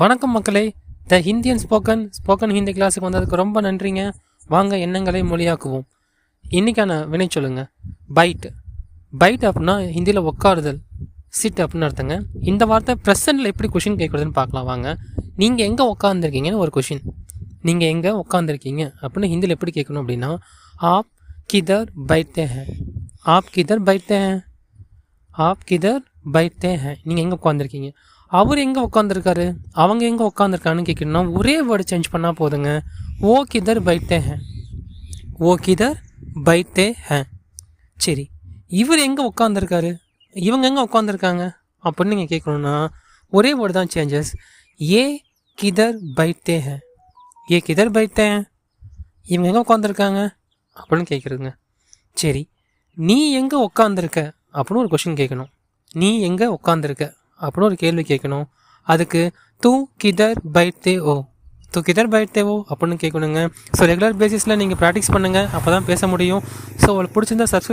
வணக்கம் மக்களே. The ஹிந்தியன் spoken spoken Hindi கிளாஸுக்கு வந்ததுக்கு ரொம்ப நன்றிங்க. வாங்க எண்ணங்களை மொழியாக்குவோம். இன்னைக்கான வினை சொல்லுங்கள் பைட் பைட் அப்படின்னா ஹிந்தியில் உட்காருதல். சிட் அப்படின்னு அர்த்தங்க. இந்த வார்த்தை ப்ரெசண்டில் எப்படி கொஷின் கேட்குறதுன்னு பார்க்கலாம். வாங்க. நீங்கள் எங்கே உட்காந்துருக்கீங்கன்னு ஒரு கொஷின் நீங்கள் எங்கே உட்காந்துருக்கீங்க அப்படின்னு ஹிந்தியில் எப்படி கேட்கணும் அப்படின்னா ஆப் கிதர் பைத்தே ஹே. ஆப் கிதர் பைத்தே ஹே. ஆப் கிதர் பைத்தே ஹே. நீங்கள் எங்கே உட்காந்துருக்கீங்க அவர் எங்கே உட்காந்துருக்காரு அவங்க எங்கே உட்காந்துருக்கான்னு கேட்கணும்னா ஒரே வேர்டு சேஞ்ச் பண்ணால் போதுங்க. ஓ கிதர் பைத்தே ஹே ஓ கிதர் பைத்தே ஹே சரி. இவர் எங்கே உட்காந்துருக்காரு இவங்க எங்கே உட்காந்துருக்காங்க அப்படின்னு நீங்கள் கேட்கணுன்னா ஒரே வேர்டு தான் சேஞ்சஸ் ஏ கிதர் பைத்தே ஹே ஏ கிதர் பைத்தே இவங்க எங்கே உட்காந்துருக்காங்க அப்படின்னு கேட்குறதுங்க சரி. நீ எங்கே உட்காந்துருக்க அப்படின்னு ஒரு கொஷின் கேட்கணும் நீ எங்கே உட்காந்துருக்க அப்படின்னு ஒரு கேள்வி கேட்கணும். அதுக்கு தூ கிதர் பைத்தே ஓ? தூ கிதர் பைத்தே ஓ? அப்படின்னு கேட்கணுங்க. ஸோ ரெகுலர் பேசிஸில் நீங்கள் ப்ராக்டிஸ் பண்ணுங்கள் அப்போ தான் பேச முடியும். ஸோ உங்களுக்கு பிடிச்சிருந்தா சப்ஸ்கிரைப்